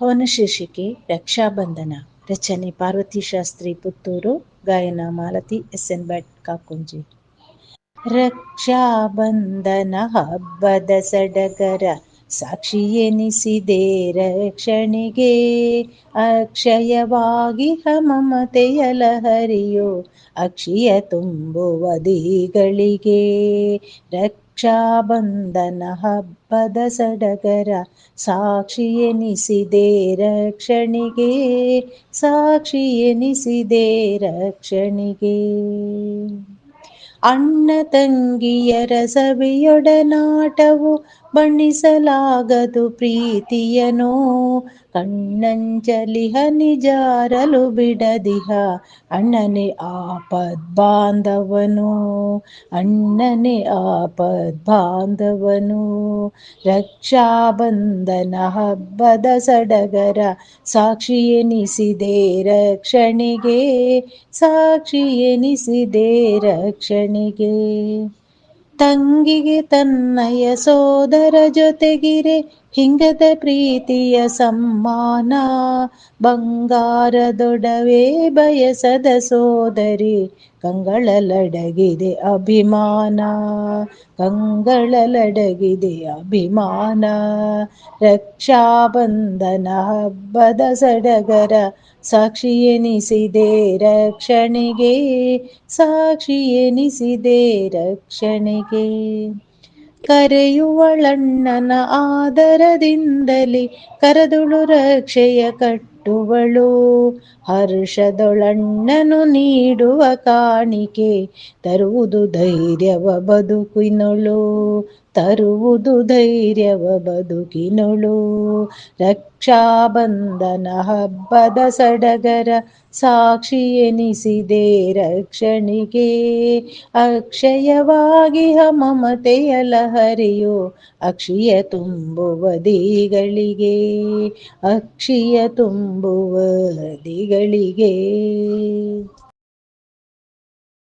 ಅವನ ಶೀರ್ಷಿಕೆ ರಕ್ಷಾಬಂಧನ, ರಚನೆ, ಪಾರ್ವತಿ ಶಾಸ್ತ್ರಿ, ಪುತ್ತೂರು, ಗಾಯನ, ಮಾಲತಿ ಎಸ್ ಎನ್ ಭಟ್, ಕಾಕುಂಜಿ. ರಕ್ಷಾಬಂಧನ ಹಬ್ಬದ ಸಡಗರ ಸಾಕ್ಷಿ ಎನಿಸಿದೆ ರಕ್ಷಣೆಗೆ. ಅಕ್ಷಯವಾಗಿ ಮಮತೆಯ ಅಕ್ಷಿಯ ತುಂಬುವ ದಿಗಳಿಗೆ. ರಕ್ಷಾಬಂಧನ ಹಬ್ಬದ ಸಡಗರ ಸಾಕ್ಷಿ ಎನಿಸಿದೆ ರಕ್ಷಣೆಗೆ. ಸಾಕ್ಷಿ ಎನಿಸಿದೆ ರಕ್ಷಣೆಗೆ. ಅಣ್ಣ ತಂಗಿಯರ ಸವಿಯೊಡನಾಟವು ಬಣ್ಣಿಸಲಾಗದು ಪ್ರೀತಿಯನೋ ಕಣ್ಣಂಚಲಿಹ ನಿಜಾರಲು ಬಿಡದಿಹ, ಅಣ್ಣನೇ ಆಪದ್ ಬಾಂಧವನು ಅಣ್ಣನೇ ಆಪದ್ ಬಾಂಧವನು ರಕ್ಷಾಬಂಧನ ಹಬ್ಬದ ಸಡಗರ ಸಾಕ್ಷಿ ಎನಿಸಿದೆ ರಕ್ಷಣೆಗೆ, ಸಾಕ್ಷಿ ಎನಿಸಿದೆ ರಕ್ಷಣೆಗೆ. ತಂಗಿಗೆ ತನ್ನಯ ಸೋದರ ಜೊತೆಗಿರೆ. ಹಿಂಗದ ಪ್ರೀತಿಯ ಸಮ್ಮಾನ, ಬಂಗಾರದೊಡವೆ ಬಯಸದ ಸೋದರಿ, ಕಂಗಳಲಡಗಿದೆ ಅಭಿಮಾನ ಕಂಗಳಲಡಗಿದೆ ಅಭಿಮಾನ. ರಕ್ಷಾಬಂಧನ ಹಬ್ಬದ ಸಡಗರ ಸಾಕ್ಷಿ ಎನಿಸಿದೆ ರಕ್ಷಣೆಗೆ, ಸಾಕ್ಷಿ ಎನಿಸಿದೆ ರಕ್ಷಣೆಗೆ. ಕರೆಯುವಳಣ್ಣನ ಆದರದಿಂದಲೇ ಕರದುಳು ರಕ್ಷೆಯ ಕಟ್ಟುವಳು. ಹರ್ಷದೊಳಣ್ಣನು ನೀಡುವ ಕಾಣಿಕೆ ತರುವುದು ಧೈರ್ಯವ ಬದುಕಿನೊಳು. ತರುವುದು ಧೈರ್ಯವ ಬದುಕಿನೊಳು. ರಕ್ಷಾಬಂಧನ ಹಬ್ಬದ ಸಡಗರ ಸಾಕ್ಷಿ ಎನಿಸಿದೆ ರಕ್ಷಣೆಗೆ. ಅಕ್ಷಯವಾಗಿ ಮಮತೆಯ ಲಹರಿಯು ಅಕ್ಷಿಯ ತುಂಬುವ ದಿಗಳಿಗೆ. ಅಕ್ಷಿಯ ತುಂಬುವ ದಿಗಳಿಗೆ.